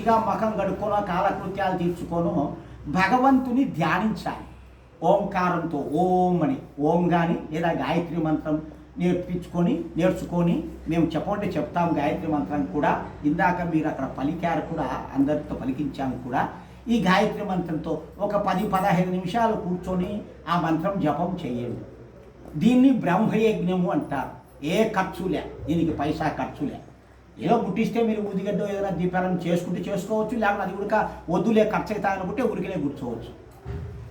ఇక మఖం కడుక్కోనో కాలకృత్యాలు తీర్చుకోను భగవంతుని ధ్యానించాలి. ఓంకారంతో ఓం అని ఓం కానీ లేదా గాయత్రి మంత్రం నేర్పించుకొని నేర్చుకొని మేము చెప్పండి చెప్తాం గాయత్రి మంత్రం కూడా. ఇందాక మీరు అక్కడ పలికారు కూడా అందరితో పలికించాము కూడా. ఈ గాయత్రి మంత్రంతో ఒక పది పదహైదు నిమిషాలు కూర్చొని ఆ మంత్రం జపం చేయండి. దీన్ని బ్రహ్మయజ్ఞము అంటారు. ఏ ఖర్చులే దీనికి పైసా ఖర్చులే ఏదో పుట్టిస్తే మీరు ఊదిగడ్డ ఏదైనా దీపారం చేసుకుంటే చేసుకోవచ్చు లేకపోతే అది కూడా వద్దులే ఖర్చు అవుతా అనుకుంటే ఉరికినే కూర్చోవచ్చు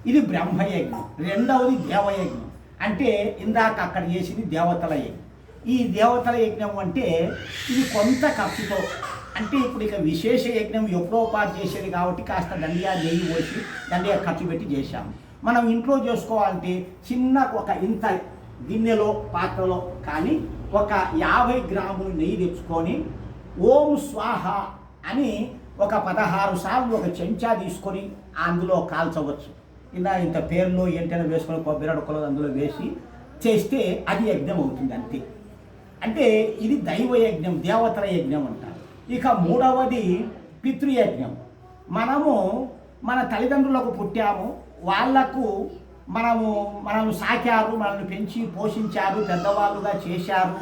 ఇది బ్రహ్మయజ్ఞం రెండవది దేవయజ్ఞం. అంటే ఇందాక అక్కడ చేసింది దేవతల యజ్ఞం. ఈ దేవతల యజ్ఞం అంటే ఇది కొంత ఖర్చుతో అంటే ఇప్పుడు ఇక విశేష యజ్ఞం ఎప్పుడో పాటు చేసేది కాబట్టి కాస్త దండియా నెయ్యి పోసి దండియా ఖర్చు పెట్టి చేశాము మనం ఇంట్లో చేసుకోవాలంటే చిన్న ఒక ఇంత గిన్నెలో పాత్రలో కానీ ఒక యాభై గ్రాములు నెయ్యి తెచ్చుకొని ఓం స్వాహ అని ఒక పదహారు సార్లు ఒక చెంచా తీసుకొని అందులో కాల్చవచ్చు. ఇలా ఇంత పేర్లు ఏంటైనా వేసుకొని కొబ్బరి అడుకలు అందులో వేసి చేస్తే అది యజ్ఞం అవుతుంది అంతే. అంటే ఇది దైవ యజ్ఞం దేవతల యజ్ఞం అంటారు. ఇక మూడవది పితృయజ్ఞం. మనము మన తల్లిదండ్రులకు పుట్టాము వాళ్ళకు మనము మనల్ని సాకారు మనల్ని పెంచి పోషించారు పెద్దవాళ్ళుగా చేశారు.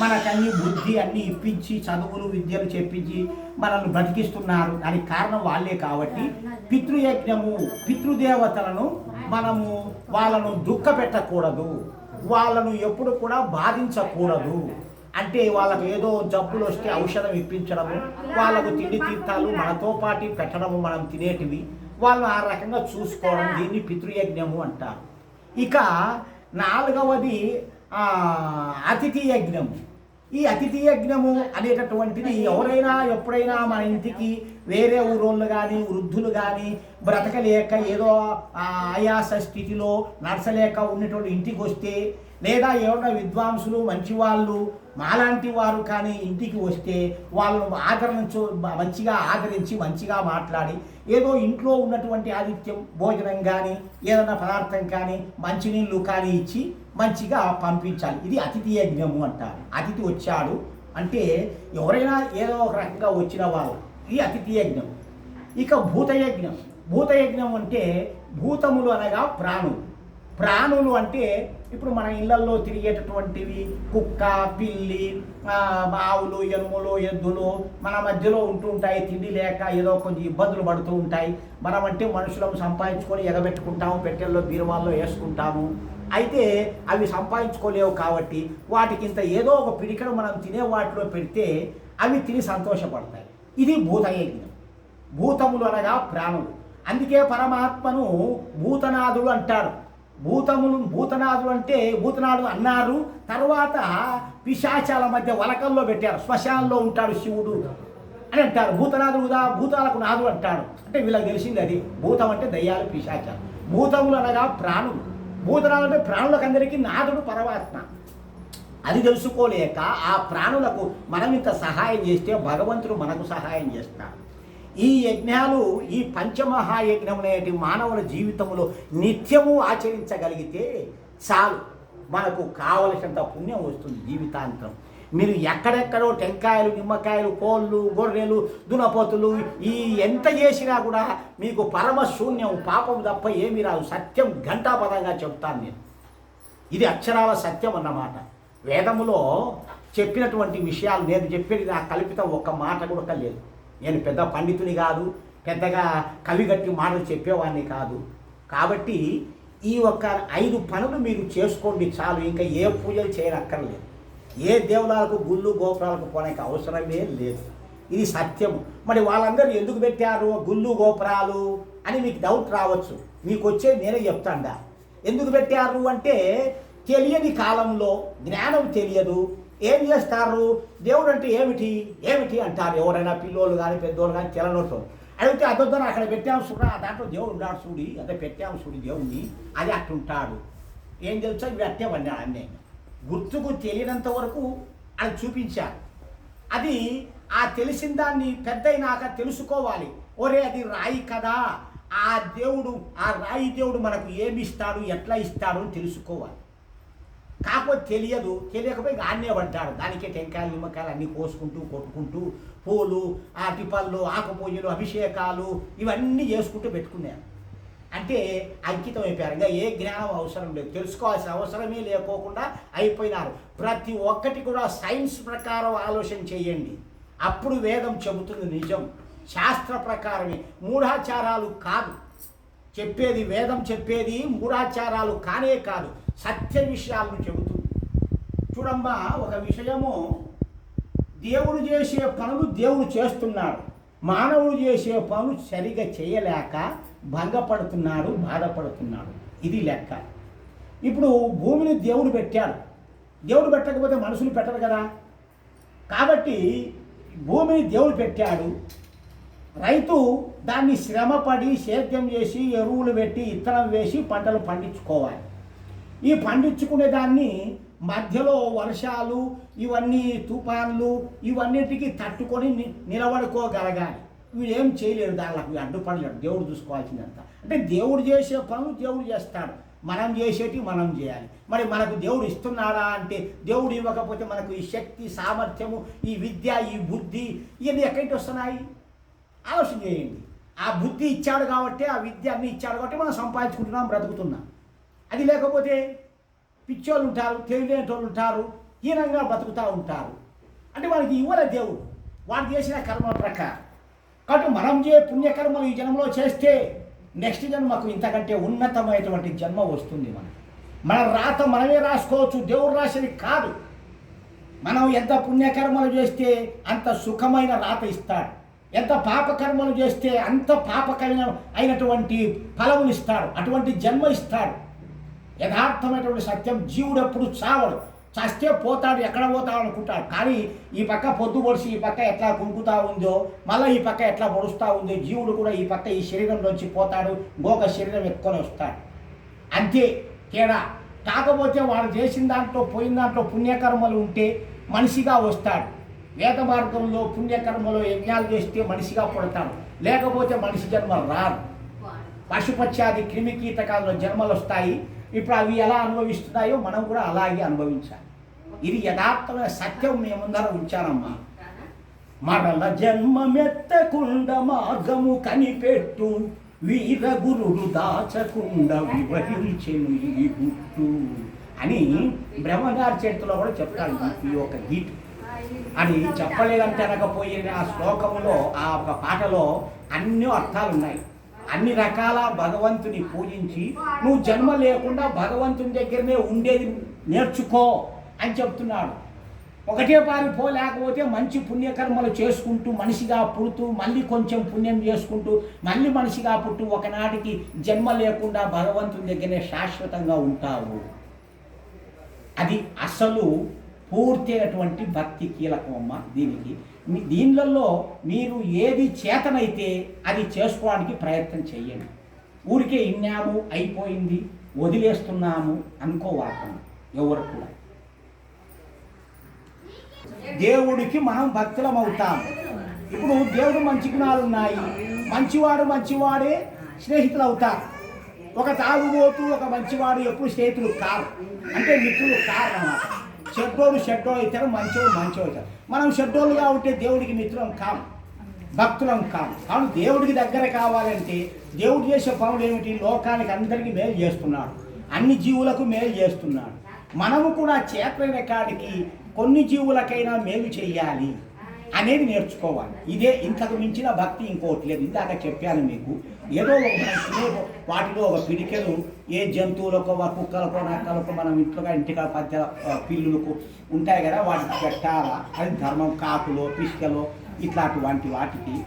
మనకన్నీ బుద్ధి అన్నీ ఇప్పించి చదువులు విద్యలు చెప్పించి మనల్ని బ్రతికిస్తున్నారు. దానికి కారణం వాళ్ళే కాబట్టి పితృయజ్ఞము పితృదేవతలను మనము వాళ్ళను దుఃఖ పెట్టకూడదు. వాళ్ళను ఎప్పుడు కూడా బాధించకూడదు. అంటే వాళ్ళకు ఏదో జబ్బులు వస్తే ఔషధం ఇప్పించడము వాళ్ళకు తిండి తీర్థాలు మనతో పాటు పెట్టడము మనం తినేటివి. వాళ్ళని ఆ రకంగా చూసుకోవడం దీన్ని పితృయజ్ఞము అంటారు. ఇక నాలుగవది అతిథి యజ్ఞము ఈ అతిథి యజ్ఞము అనేటటువంటిది ఎవరైనా ఎప్పుడైనా మన ఇంటికి వేరే ఊరోళ్ళు కానీ వృద్ధులు కానీ బ్రతకలేక ఏదో ఆయాస స్థితిలో నడచలేక ఉన్నటువంటి ఇంటికి వస్తే లేదా ఎవరైనా విద్వాంసులు మంచివాళ్ళు మాలాంటి వారు కానీ ఇంటికి వస్తే వాళ్ళను ఆదరించు మంచిగా ఆదరించి మంచిగా మాట్లాడి ఏదో ఇంట్లో ఉన్నటువంటి ఆదిత్యం భోజనం కానీ ఏదైనా పదార్థం కానీ మంచినీళ్ళు కానీ ఇచ్చి మంచిగా పంపించాలి. ఇది అతిథి యజ్ఞము అంటారు. అతిథి వచ్చాడు అంటే ఎవరైనా ఏదో ఒక రకంగా వచ్చిన వాళ్ళు ఇది అతిథి యజ్ఞం. ఇక భూతయజ్ఞం భూతయజ్ఞం అంటే భూతములు అనగా ప్రాణులు. ప్రాణులు అంటే ఇప్పుడు మన ఇళ్ళలో తిరిగేటటువంటివి కుక్క పిల్లి ఆవులు ఎనుములు ఎద్దులు మన మధ్యలో ఉంటూ ఉంటాయి. తిండి లేక ఏదో కొంచెం ఇబ్బందులు పడుతూ ఉంటాయి. మనం అంటే మనుషులను సంపాదించుకొని ఎగబెట్టుకుంటాము పెట్టెల్లో బీరువాల్లో వేసుకుంటాము. అయితే అవి సంపాదించుకోలేవు కాబట్టి వాటికి ఇంత ఏదో ఒక పిడికను మనం తినే వాటిలో పెడితే అవి తిని సంతోషపడతాయి. ఇది భూతయజ్ఞం. భూతములు అనగా ప్రాణులు. అందుకే పరమాత్మను భూతనాథుడు అంటారు. భూతములు భూతనాథుడు అంటే భూతనాడు అన్నారు. తర్వాత పిశాచాల మధ్య వలకల్లో పెట్టారు. శ్మశానంలో ఉంటాడు శివుడు అని అంటారు. భూతనాథుడుగా భూతాలకు నాథుడు అంటాడు. అంటే వీళ్ళకి తెలిసింది అది. భూతం అంటే దయ్యాలు పిశాచాలు. భూతములు అనగా ప్రాణులు. భూతనాథుడు అంటే ప్రాణులకు అందరికీ నాథుడు పరమాత్మ. అది తెలుసుకోలేక ఆ ప్రాణులకు మనం ఇంత సహాయం చేస్తే భగవంతుడు మనకు సహాయం చేస్తాడు. ఈ యజ్ఞాలు ఈ పంచమహాయజ్ఞం అనేటి మానవుల జీవితంలో నిత్యము ఆచరించగలిగితే చాలు. మనకు కావలసినంత పుణ్యం వస్తుంది జీవితాంతం. మీరు ఎక్కడెక్కడో టెంకాయలు నిమ్మకాయలు కోళ్ళు గొర్రెలు దునపోతులు ఈ ఎంత చేసినా కూడా మీకు పరమశూన్యం పాపం తప్ప ఏమీ రాదు. సత్యం ఘంటాపదంగా చెప్తాను నేను. ఇది అక్షరాల సత్యం అన్నమాట. వేదములో చెప్పినటువంటి విషయాలు నేను చెప్పేది నా కల్పితం ఒక్క మాట కూడా లేదు. నేను పెద్ద పండితుని కాదు పెద్దగా కవిగట్టి మాటలు చెప్పేవాడిని కాదు. కాబట్టి ఈ ఒక్క ఐదు పనులు మీరు చేసుకోండి చాలు ఇంకా ఏ పూజలు చేయనక్కర్లేదు. ఏ దేవుడాలకు గుళ్ళు గోపురాలకు పోనీకి అవసరమే లేదు. ఇది సత్యము. మరి వాళ్ళందరూ ఎందుకు పెట్టారు గుళ్ళు గోపురాలు అని మీకు డౌట్ రావచ్చు. మీకు వచ్చే నేనే చెప్తాండా. ఎందుకు పెట్టారు అంటే తెలియని కాలంలో జ్ఞానం తెలియదు. ఏం చేస్తారు? దేవుడు అంటే ఏమిటి? ఏమిటి అంటారు? ఎవరైనా పిల్లోళ్ళు కానీ పెద్దోళ్ళు కానీ తెలనోట్లు అడిగితే అదొద్దని అక్కడ పెట్టాము చూడ దాంట్లో దేవుడు ఉన్నాడు చూడి అదే పెట్టాము చూడి దేవుడిని అది అట్టుంటాడు. ఏం తెలుసా? ఇవి అట్టే అన్నీ గుర్తుకు తెలియనంత వరకు అది చూపించారు. అది ఆ తెలిసిన దాన్ని పెద్దయినాక తెలుసుకోవాలి. ఒరే అది రాయి కదా. ఆ దేవుడు ఆ రాయి దేవుడు మనకు ఏమి ఇస్తాడు? ఎట్లా ఇస్తాడు అని తెలుసుకోవాలి. కాకపోతే తెలియదు. తెలియకపోయి ఇంకా ఆన్నే పడ్డాడు దానికే టెంకాయలు నిమ్మకాయలు అన్నీ కోసుకుంటూ కొట్టుకుంటూ పూలు అటిపళ్ళు ఆకుపూజలు అభిషేకాలు ఇవన్నీ చేసుకుంటూ పెట్టుకున్నాను అంటే అంకితం అయిపోయారు. ఇంకా ఏ జ్ఞానం అవసరం లేదు. తెలుసుకోవాల్సిన అవసరమే లేకోకుండా అయిపోయినారు. ప్రతి ఒక్కటి కూడా సైన్స్ ప్రకారం ఆలోచన చేయండి. అప్పుడు వేదం చెబుతుంది నిజం. శాస్త్ర ప్రకారమే. మూఢాచారాలు కాదు. చెప్పేది వేదం చెప్పేది మూఢాచారాలు కానే కాదు సత్య విషయాలను చెబుతూ. చూడమ్మా ఒక విషయము దేవుడు చేసే పనులు దేవుడు చేస్తున్నాడు. మానవుడు చేసే పనులు సరిగా చేయలేక భంగపడుతున్నాడు బాధపడుతున్నాడు. ఇది లెక్క. ఇప్పుడు భూమిని దేవుడు పెట్టాడు. దేవుడు పెట్టకపోతే మనుషులు పెట్టరు కదా. కాబట్టి భూమిని దేవుడు పెట్టాడు. రైతు దాన్ని శ్రమపడి సేద్యం చేసి ఎరువులు పెట్టి ఇత్తనం వేసి పంటలు పండించుకోవాలి. ఈ పండించుకునే దాన్ని మధ్యలో వర్షాలు ఇవన్నీ తుఫాన్లు ఇవన్నిటికీ తట్టుకొని నిలబడుకోగలగాలి. వీడు ఏం చేయలేడు దానికి అడ్డుపడలేడు. దేవుడు చూసుకోవాల్సిందంత. అంటే దేవుడు చేసే పనులు దేవుడు చేస్తాడు. మనం చేసేటి మనం చేయాలి. మరి మనకు దేవుడు ఇస్తున్నాడా అంటే దేవుడు ఇవ్వకపోతే మనకు ఈ శక్తి సామర్థ్యము ఈ విద్య ఈ బుద్ధి ఇవన్నీ ఎక్కడికి వస్తున్నాయి? ఆలోచన చేయండి. ఆ బుద్ధి ఇచ్చాడు కాబట్టి ఆ విద్య అన్ని ఇచ్చాడు కాబట్టి మనం సంపాదించుకుంటున్నాం బ్రతుకుతున్నాం. అది లేకపోతే పిచ్చోళ్ళు ఉంటారు తెలియలేని ఉంటారు హీనంగా బతుకుతూ ఉంటారు. అంటే వాళ్ళకి ఇవ్వలే దేవుడు. వాడు చేసిన కర్మ ప్రకారం. కాబట్టి మనం చే పుణ్యకర్మలు ఈ జన్మలో చేస్తే నెక్స్ట్ జన్మకు ఇంతకంటే ఉన్నతమైనటువంటి జన్మ వస్తుంది మనకు. మన రాత మనమే రాసుకోవచ్చు దేవుడు రాసేది కాదు. మనం ఎంత పుణ్యకర్మలు చేస్తే అంత సుఖమైన రాత ఇస్తాడు. ఎంత పాపకర్మలు చేస్తే అంత పాపకమైన అయినటువంటి ఫలములు ఇస్తాడు అటువంటి జన్మ ఇస్తాడు. యథార్థమైనటువంటి సత్యం జీవుడు ఎప్పుడు చావడు. చస్తే పోతాడు ఎక్కడ పోతాడు అనుకుంటాడు. కానీ ఈ పక్క పొద్దు పొడిచి ఈ పక్క ఎట్లా గుంకుతా ఉందో మళ్ళీ ఈ పక్క ఎట్లా పొడుస్తూ ఉందో జీవుడు కూడా ఈ పక్క ఈ శరీరంలోంచి పోతాడు గోక శరీరం ఎత్తుకొని వస్తాడు. అంతే తేడా. కాకపోతే వాడు చేసిన దాంట్లో పోయిన దాంట్లో పుణ్యకర్మలు ఉంటే మనిషిగా వస్తాడు. వేద మార్గంలో పుణ్యకర్మలో యజ్ఞాలు చేస్తే మనిషిగా పుడతాడు. లేకపోతే మనిషి జన్మ రాదు. పశుపత్యాది క్రిమి కీటకాల్లో జన్మలు వస్తాయి. ఇప్పుడు అవి ఎలా అనుభవిస్తున్నాయో మనం కూడా అలాగే అనుభవించాలి. ఇది యథార్థమైన సత్యం మేముందర ఉంచానమ్మా మరల జన్మమెత్తకుండ మార్గము కనిపెట్టు. వీర గురుడు దాచకుండ వివరించెను ఈ గుట్టు అని బ్రహ్మగారి చేతిలో కూడా చెప్తాడు ఈ యొక్క గీటు అని చెప్పలేదంటే అనకపోయిన ఆ శ్లోకములో ఆ ఒక పాటలో అన్ని అర్థాలు ఉన్నాయి అన్ని రకాల భగవంతుని పూజించి నువ్వు జన్మ లేకుండా భగవంతుని దగ్గరనే ఉండేది నేర్చుకో అని చెప్తున్నాడు. ఒకటే పారిపో పోలేకపోతే మంచి పుణ్యకర్మలు చేసుకుంటూ మనిషిగా పుడుతూ మళ్ళీ కొంచెం పుణ్యం చేసుకుంటూ మళ్ళీ మనిషిగా పుట్టు ఒకనాటికి జన్మ లేకుండా భగవంతుని దగ్గరనే శాశ్వతంగా ఉంటావు. అది అసలు పూర్తి అయినటువంటి భక్తి కీలకం అమ్మ దీనికి. దీనిలలో మీరు ఏది చేతనైతే అది చేసుకోవడానికి ప్రయత్నం చేయండి ఊరికే ఇన్నాము అయిపోయింది వదిలేస్తున్నాము అనుకోవాలి ఎవరు కూడా. దేవుడికి మనం భక్తులం అవుతాం. ఇప్పుడు దేవుడు మంచి గుణాలు ఉన్నాయి. మంచివాడు మంచివాడే స్నేహితులు అవుతారు. ఒక తాగుబోతు ఒక మంచివాడు ఎప్పుడు స్నేహితులు కారు. అంటే మిత్రులు కారు అన్నమాట చెడ్డోడు చెడ్డోడు అయితే మంచోడు మంచోడు అవుతారు మనం చెడ్డోళ్ళుగా ఉంటే దేవుడికి మిత్రం కాము భక్తులం కాము కాను దేవుడికి దగ్గర కావాలంటే దేవుడు చేసే పనులు ఏమిటి? లోకానికి అందరికీ మేలు చేస్తున్నాడు. అన్ని జీవులకు మేలు చేస్తున్నాడు. మనము కూడా చేతనైన కాడికి కొన్ని జీవులకైనా మేలు చేయాలి. అనేది నేర్చుకోవాలి. ఇదే ఇంతకు మించిన భక్తి ఇంకోటి లేదు. ఇందాక చెప్పాను మీకు. ఏదో ఒక వాటిలో ఒక పిడికెలు ఏ జంతువులకో కుక్కలకో నక్కలకో మనం ఇంట్లో ఇంటికా పద్య పిల్లులకు ఉంటాయి కదా వాటికి పెట్టాలా? అది ధర్మం కాకులో పిష్కలో ఇట్లాంటి వాటికి.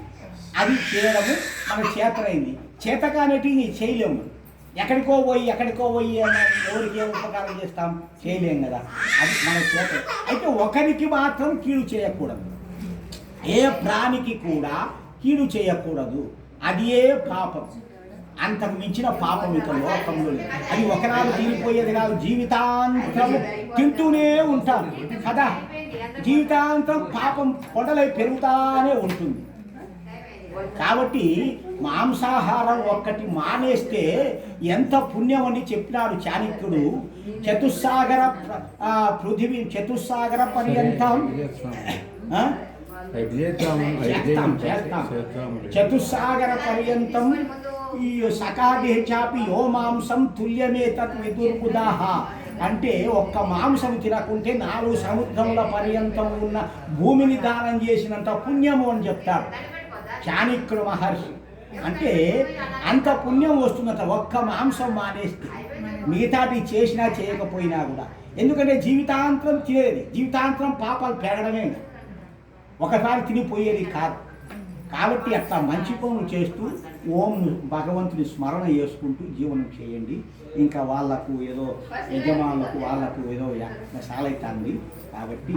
అది చేయడము మన చేతనైంది. చేతకానేటివి చేయలేము. ఎక్కడికో పోయి ఎక్కడికో పోయి అన్న ఎవరికి ఏ ఉపకారం చేస్తాం? చేయలేం కదా. అది మన చేత. అయితే ఒకరికి మాత్రం కీడు చేయకూడదు. ఏ ప్రాణికి కూడా కీడు చేయకూడదు అది ఏ పాపం అంతకు మించిన పాపం ఇక లోకంలో అది ఒకనాడు తీరిపోయేది కాదు జీవితాంతం తింటూనే ఉంటారు కదా జీవితాంతం పాపం కొండలై పెరుగుతానే ఉంటుంది కాబట్టి మాంసాహారం ఒక్కటి మానేస్తే ఎంత పుణ్యం అని చెప్పినాడు చాణక్యుడు చతుస్సాగర పృథివీ చతుస్సాగర పర్యంతం చతుస్సాగర పర్యంతం ఈ సకాదే చాపి యో మాంసం తుల్యమే తత్ విదుర్బుదాహ. అంటే ఒక్క మాంసం తినకుంటే నాలుగు సముద్రముల పర్యంతం ఉన్న భూమిని దానం చేసినంత పుణ్యము అని చెప్తాడు చాణక్యుడు మహర్షి. అంటే అంత పుణ్యం వస్తుందట ఒక్క మాంసం మానేస్తే మిగతాది చేసినా చేయకపోయినా కూడా. ఎందుకంటే జీవితాంతరం తినేది జీవితాంతరం పాపాలు పెరగడమే. ఒకసారి తినిపోయేది కాదు. కాబట్టి అట్లా మంచి పనులు చేస్తూ ఓం భగవంతుని స్మరణ చేసుకుంటూ జీవనం చేయండి. ఇంకా వాళ్ళకు ఏదో యజమానులకు వాళ్ళకు ఏదో సాలైతుంది కాబట్టి